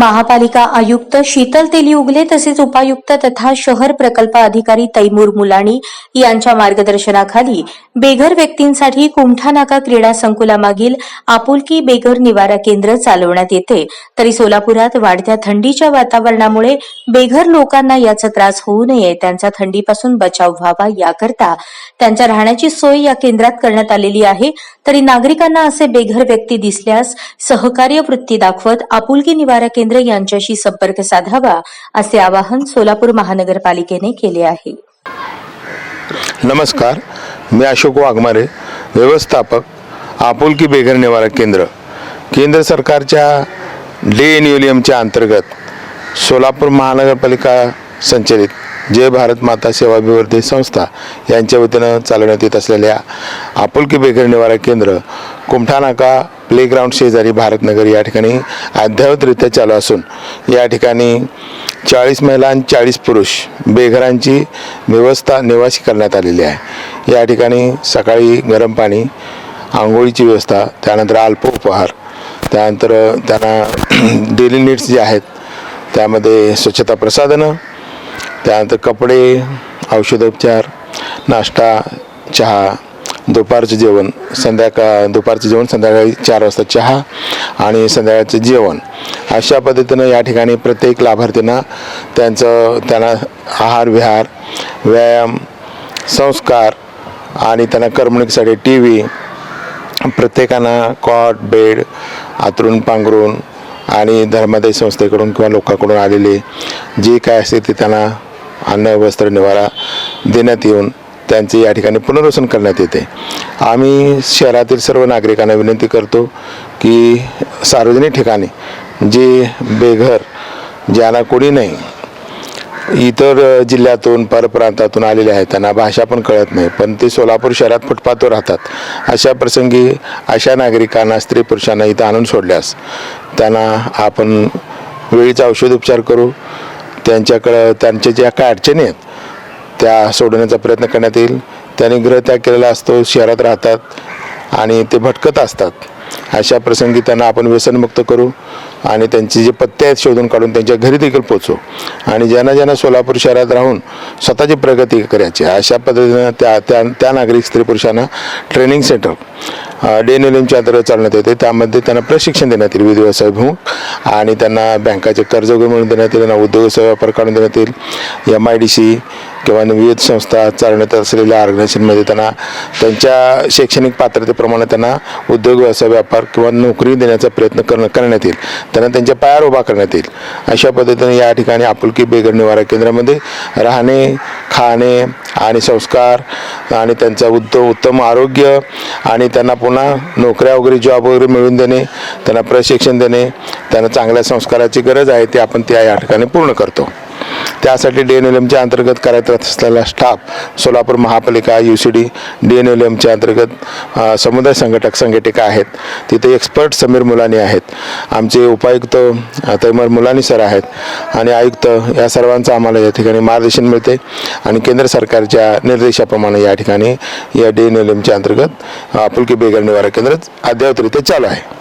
महापालिका आयुक्त शीतल तेली उगले तसेच उपायुक्त तथा शहर प्रकल्प अधिकारी तैमूर मुलाणी यांच्या मार्गदर्शनाखाली बेघर व्यक्तींसाठी कुमठा नाका क्रीडा संकुलामागील आपुलकी बेघर निवारा केंद्र चालवण्यात येते. तरी सोलापुरात वाढत्या थंडीच्या वातावरणामुळे बेघर लोकांना याचा त्रास होऊ नये त्यांचा थंडीपासून बचाव व्हावा याकरता त्यांच्या राहण्याची सोय या केंद्रात करण्यात आलेली आहे. तरी नागरिकांना असे बेघर व्यक्ती दिसल्यास सहकार्य वृत्ती दाखवत आपुलकी निवारा केंद्र यांच्याशी संपर्क साधावा असे आवाहन सोलापूर महानगरपालिकेने केले आहे. नमस्कार मी अशोक वाघमारे व्यवस्थापक आपुलकी बेघर निवारा केंद्र. केंद्र सरकारच्या डे न्यूलियमच्या अंतर्गत सोलापूर महानगरपालिका संचलित जय भारत माता सेवा संस्था यांच्या वतीनं चालवण्यात येत असलेल्या आपुलकी बेघर निवारा केंद्र कुमठा नाका प्लेग्राऊंड शेजारी भारतनगर या ठिकाणी अद्ययावतरित्या चालू असून या ठिकाणी चाळीस महिला आणि चाळीस पुरुष बेघरांची व्यवस्था निवासी करण्यात आलेली आहे. या ठिकाणी सकाळी गरम पाणी आंघोळीची व्यवस्था त्यानंतर अल्प उपहार त्यानंतर त्यांना डेली नीड्स जे आहेत त्यामध्ये स्वच्छता प्रसाधनं त्यानंतर कपडे औषधोपचार नाश्ता चहा दुपारचं जेवण संध्याकाळ दुपारचं जेवण संध्याकाळी चार वाजता चहा आणि संध्याकाळचं जेवण. अशा पद्धतीनं या ठिकाणी प्रत्येक लाभार्थींना त्यांचं त्यांना आहार विहार व्यायाम संस्कार आणि त्यांना करमणुकीसाठी टी व्ही प्रत्येकांना कॉट बेड आतरून पांघरून आणि धर्मादाय संस्थेकडून किंवा लोकांकडून आलेले जे काय असते ते त्यांना अन्न वस्त्र निवारा देण्यात येऊन त्यांचे या ठिकाणी पुनर्वसन करण्यात येते. आम्ही शहरातील सर्व नागरिकांना विनंती करतो की सार्वजनिक ठिकाणी जे बेघर ज्यांना कोणी नाही इतर जिल्ह्यातून परप्रांतातून आलेले आहेत त्यांना भाषा पण कळत नाही पण ते सोलापूर शहरात फुटपाथवर राहतात. अशा प्रसंगी अशा नागरिकांना स्त्री पुरुषांना इथं आणून सोडल्यास त्यांना आपण वेळीचा औषध उपचार करू. त्यांच्याकडं त्यांच्या ज्या काय अडचणी आहेत त्या सोडवण्याचा प्रयत्न करण्यात येईल. त्यांनी ग्रहत्याग केलेला असतो शहरात राहतात आणि ते भटकत असतात. अशा प्रसंगी त्यांना आपण व्यसनमुक्त करू आणि त्यांचे जे पत्ते आहेत शोधून काढून त्यांच्या घरी देखील पोचू आणि ज्यांना ज्यांना सोलापूर शहरात राहून स्वतःची प्रगती करायची अशा पद्धतीनं त्या त्या त्या नागरिक स्त्री पुरुषांना ट्रेनिंग सेंटर डेनिलिमच्या अंतर्गत चालण्यात येते. त्यामध्ये त्यांना प्रशिक्षण देण्यात येईल विविध व्यवसायभिमुख आणि त्यांना बँकाचे कर्ज मिळून देण्यात येईल त्यांना उद्योग सेवा व्यापार काढून देण्यात येईल. एम आय डी सी किंवा विविध संस्था चालवण्यात असलेल्या ऑर्गनायझेशनमध्ये त्यांना त्यांच्या शैक्षणिक पात्रतेप्रमाणे त्यांना उद्योग व्यवसाय व्यापार किंवा नोकरी देण्याचा प्रयत्न करणं करण्यात येईल. त्यांना त्यांच्या पायावर उभा करण्यात येईल. अशा पद्धतीने या ठिकाणी आपुलकी बेघर निवारा केंद्रामध्ये राहणे खाणे आणि संस्कार आणि त्यांचा उद्द उत्तम आरोग्य आणि त्यांना पुन्हा नोकऱ्या वगैरे जॉब वगैरे मिळवून देणे त्यांना प्रशिक्षण देणे त्यांना चांगल्या संस्काराची गरज आहे ते आपण त्या या ठिकाणी पूर्ण करतो. त्यासाठी डी एन एल एमच्या अंतर्गत कार्यरत असलेला स्टाफ सोलापूर महापालिका U C D D N L एमच्या अंतर्गत समुदाय संघटक संघटिका आहेत. तिथे एक्सपर्ट समीर मुलानी आहेत. आमचे उपायुक्त तैमर मुलानी सर आहेत आणि आयुक्त या सर्वांचं आम्हाला या ठिकाणी मार्गदर्शन मिळते आणि केंद्र सरकारच्या निर्देशाप्रमाणे या ठिकाणी या डी एन एल एमच्या अंतर्गत आपुलकी बेघर निवारा केंद्र अद्ययावतरित्या चालू आहे.